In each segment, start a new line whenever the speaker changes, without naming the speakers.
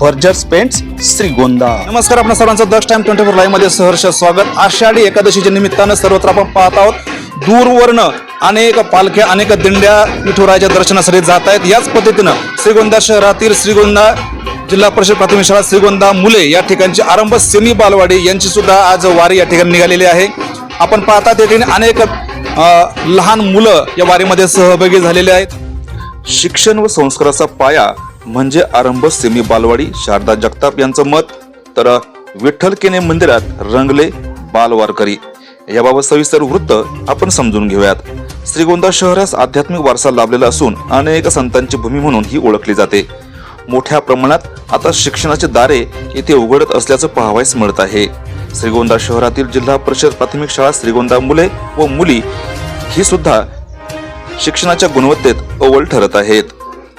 Buerger's paints Shrigonda. नमस्कार आपण सर्वांचं दश टाइम ट्वेंटी फोर लाईव्हमध्ये सहर्ष स्वागत. आषाढी एकादशीच्या निमित्तानं सर्वत्र आपण पाहत आहोत. दूरवरनं अनेक पालख्या अनेक दिंड्या विठुरायाच्या दर्शनासाठी जात आहेत. याच पद्धतीनं श्रीगोंदा शहरातील श्रीगोंदा जिल्हा परिषद प्राथमिक शाळा श्रीगोंदा मुले या ठिकाणची आरंभ सेमी बालवाडी यांची सुद्धा आज वारी या ठिकाणी निघालेली आहे. आपण पाहता त्या ठिकाणी अनेक लहान मुलं या वारीमध्ये सहभागी झालेले आहेत. शिक्षण व संस्काराचा पाया म्हणजे आरंभ सेमी बालवाडी शारदा जगताप यांचं मत. तर विठ्ठल केने मंदिरात रंगले बालवारकरी. याबाबत सविस्तर वृत्त आपण समजून घेऊयात. श्रीगोंदा शहरास आध्यात्मिक वारसा लाभलेला असून अनेक संतांची भूमी म्हणून ही ओळखली जाते. मोठ्या प्रमाणात आता शिक्षणाचे दारे येथे उघडत असल्याचं पाहावयास मिळत आहे. श्रीगोंदा शहरातील जिल्हा परिषद प्राथमिक शाळा श्रीगोंदा मुले व मुली ही सुद्धा शिक्षणाच्या गुणवत्तेत अव्वल ठरत आहेत.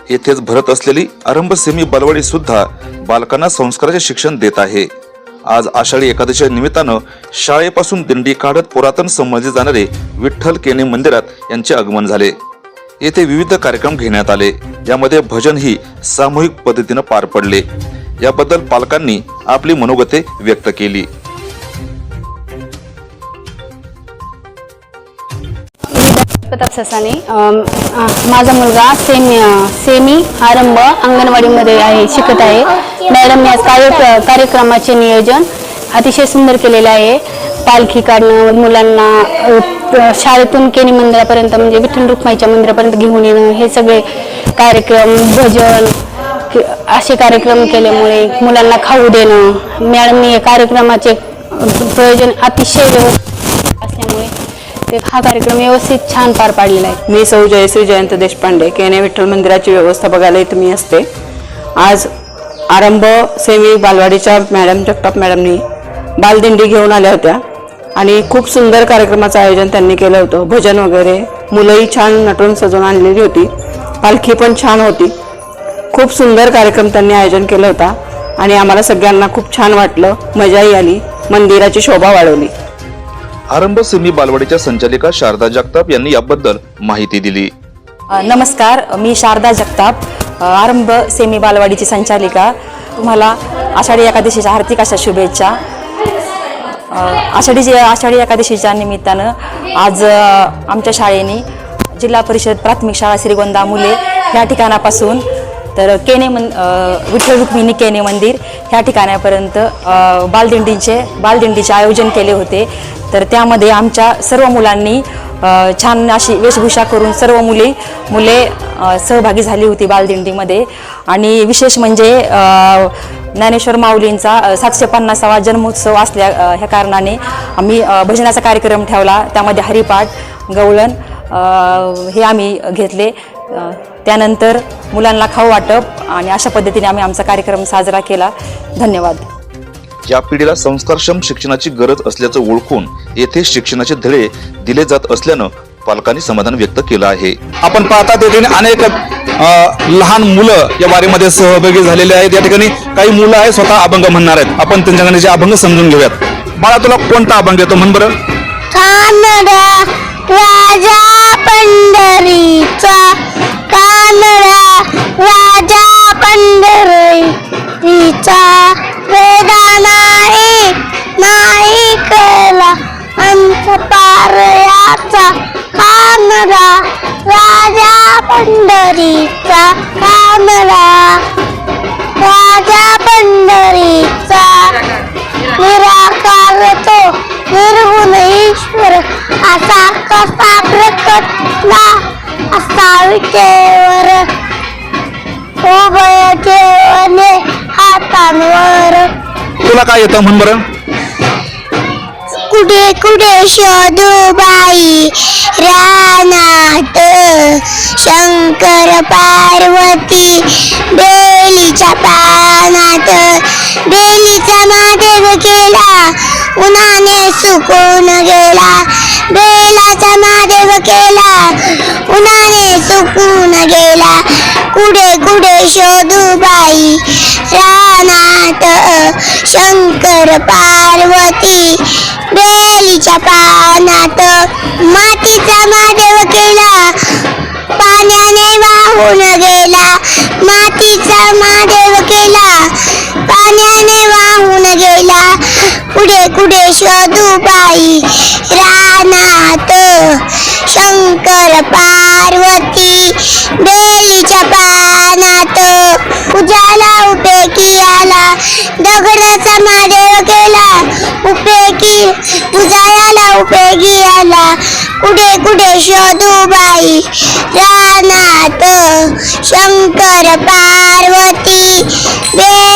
येथेच भरत असलेली आरंभसेमी बालवाडी सुद्धा बालकांना संस्काराचे शिक्षण देत आहे. आज आषाढी एकादशीच्या निमित्तानं शाळेपासून दिंडी काढत पुरातन समजले जाणारे विठ्ठल केने मंदिरात यांचे आगमन झाले. येथे विविध कार्यक्रम घेण्यात आले. यामध्ये भजन ही सामूहिक पद्धतीनं पार पडले. याबद्दल पालकांनी आपली मनोगते व्यक्त केली.
प्रताप ससाने माझा मुलगा सेमी सेमी आरंभ अंगणवाडीमध्ये आहे शिकत आहे. मॅडम या कार्य कार्यक्रमाचे नियोजन अतिशय सुंदर केलेले आहे. पालखी काढणं मुलांना शाळेतून केनी मंदिरापर्यंत म्हणजे विठ्ठल रुक्माईच्या मंदिरापर्यंत घेऊन येणं हे सगळे कार्यक्रम भजन असे कार्यक्रम केल्यामुळे मुलांना खाऊ देणं. मॅडमनी या कार्यक्रमाचे प्रयोजन अतिशय व्यवस्थित ते हा कार्यक्रम व्यवस्थित छान पार पाडलेला आहे.
मी सौ जयश्री जयंत देशपांडे केने विठ्ठल मंदिराची व्यवस्था बघायला इथं मी असते. आज आरंभ सेमी बालवाडीच्या मॅडम जगताप मॅडमनी बालदिंडी घेऊन आल्या होत्या आणि खूप सुंदर कार्यक्रमाचं आयोजन त्यांनी केलं होतं. भजन वगैरे मुलंही छान नटून सजवून आणलेली होती. पालखी पण छान होती. खूप सुंदर कार्यक्रम त्यांनी आयोजन केला होता आणि आम्हाला सगळ्यांना खूप छान वाटलं. मजाही आली. मंदिराची शोभा वाढवली.
आरंभ सिमी बालवाडीच्या संचालिका शारदा जगताप यांनी याबद्दल माहिती दिली.
नमस्कार मी शारदा जगताप आरंभ सेमी बालवाडीची संचालिका. तुम्हाला आषाढी एकादशीच्या हार्दिक अशा शुभेच्छा. आषाढी आषाढी एकादशीच्या निमित्तानं आज आमच्या शाळेने जिल्हा परिषद प्राथमिक शाळा श्रीगोंदा मुले या ठिकाणापासून तर केने मन विठ्ठल रुक्मिणी केने मंदिर ह्या ठिकाणापर्यंत बालदिंडीचे बालदिंडीचे आयोजन केले होते. तर त्यामध्ये आमच्या सर्व मुलांनी छान अशी वेशभूषा करून सर्व मुली मुले सहभागी झाली होती बालदिंडीमध्ये. आणि विशेष म्हणजे ज्ञानेश्वर माऊलींचा सातशे पन्नासावा जन्मोत्सव असल्या ह्या कारणाने आम्ही भजनाचा कार्यक्रम ठेवला. त्यामध्ये हरिपाठ गवळण हे आम्ही घेतले. त्यानंतर मुलांना खाऊ वाटप आणि अशा पद्धतीने आम्ही आमचा कार्यक्रम साजरा केला. धन्यवाद.
या पिढीला संस्कारक्षम शिक्षणाची गरज असल्याचं ओळखून येथे शिक्षणाचे धडे दिले जात असल्यानं पालकांनी समाधान व्यक्त केलं आहे. आपण पाहता त्या ठिकाणी अनेक लहान मुलं या वारीमध्ये सहभागी झालेले आहेत. या ठिकाणी काही मुलं आहेत स्वतः अभंग म्हणणार आहेत. आपण त्यांच्याकडे जे अभंग समजून घेऊयात. बाळा तुला कोणता अभंग येतो? म्हण बरं.
कानडा राजा पंढरीचा कानडा राजा पंढरीचा वेदा नाही नाही कला. अंत पारयाचा कानडा राजा पंढरीचा कानडा राजा पंढरीचा निराकार तो निर्गुण ईश्वर. असा कसा प्रकटला असावितेवर उभय ठेवणे हातांवर.
तुला काय येतं म्हण बरं?
कुठे कुठे शोधू बाई? रानात. शंकर पार्वती बेलीच्या पानात. बेलीचा महादेव केला उन्हाने सुकून गेला. बेलाचा महादेव केला. उन्हाने सुकून गेला. कुठे कुठे शोधू बाई? रानात शंकर पार्वती. बेलीच्या पानात मातीचा महादेव केला. पाण्याने वाहून गेला. मातीचा महादेव कुठे कुठे शोधू बाई रानात शंकर पार्वती बेलीच्या पानात उजाला उपयोगी आला दगडाचा महादेव केला उपयोगी उजाळ्याला उपयोगी आला कुठे कुठे शोधू बाई रानात शंकर पार्वती बेलीच्या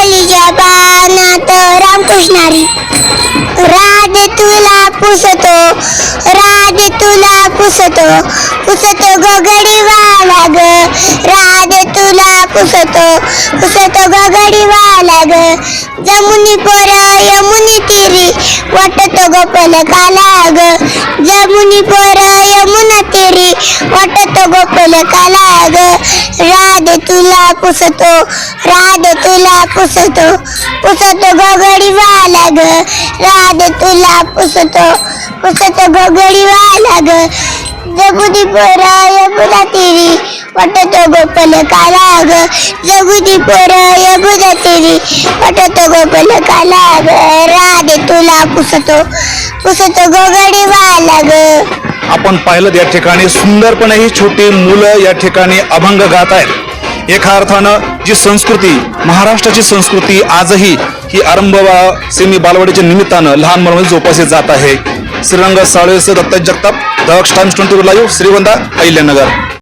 पुसणारी. राधे तुला पुसतो राधे तुला पुसतो पुसतो गगडी वाला ग पुसतो पुसतो गगडी वाला ग जमुनी पोर यमुनी तिरी वाटतो ग पलकाला ग जमुनी पोर यमुना तिरी वाटतो ग पलकाला ग राधे तुला पुसतो राधे तुला पुसतो पुसतो गगडी वाला ग राधे तुला पुसतो पुसतो गगडी वाला ग जमुनी पोर यमुना तिरी वाटतो गोपल काला ग जगुदी पोर यमुना तिरी. वाटतो गोपल काला ग राधे तुला पुसतो पुसतो गोगडी वाला ग
आपण पाहिलं या ठिकाणी सुंदरपणे ही छोटी मुलं या ठिकाणी अभंग गात आहेत. एका अर्थानं जी संस्कृती महाराष्ट्राची संस्कृती आजही ही आरंभ सेमी बालवाडीच्या निमित्तानं लहान मुलांमध्ये जोपासली जात आहे. Shrirang साळवेसह Datta Jagtap Daksh times twenty live श्रीवंदा Ahilyanagar.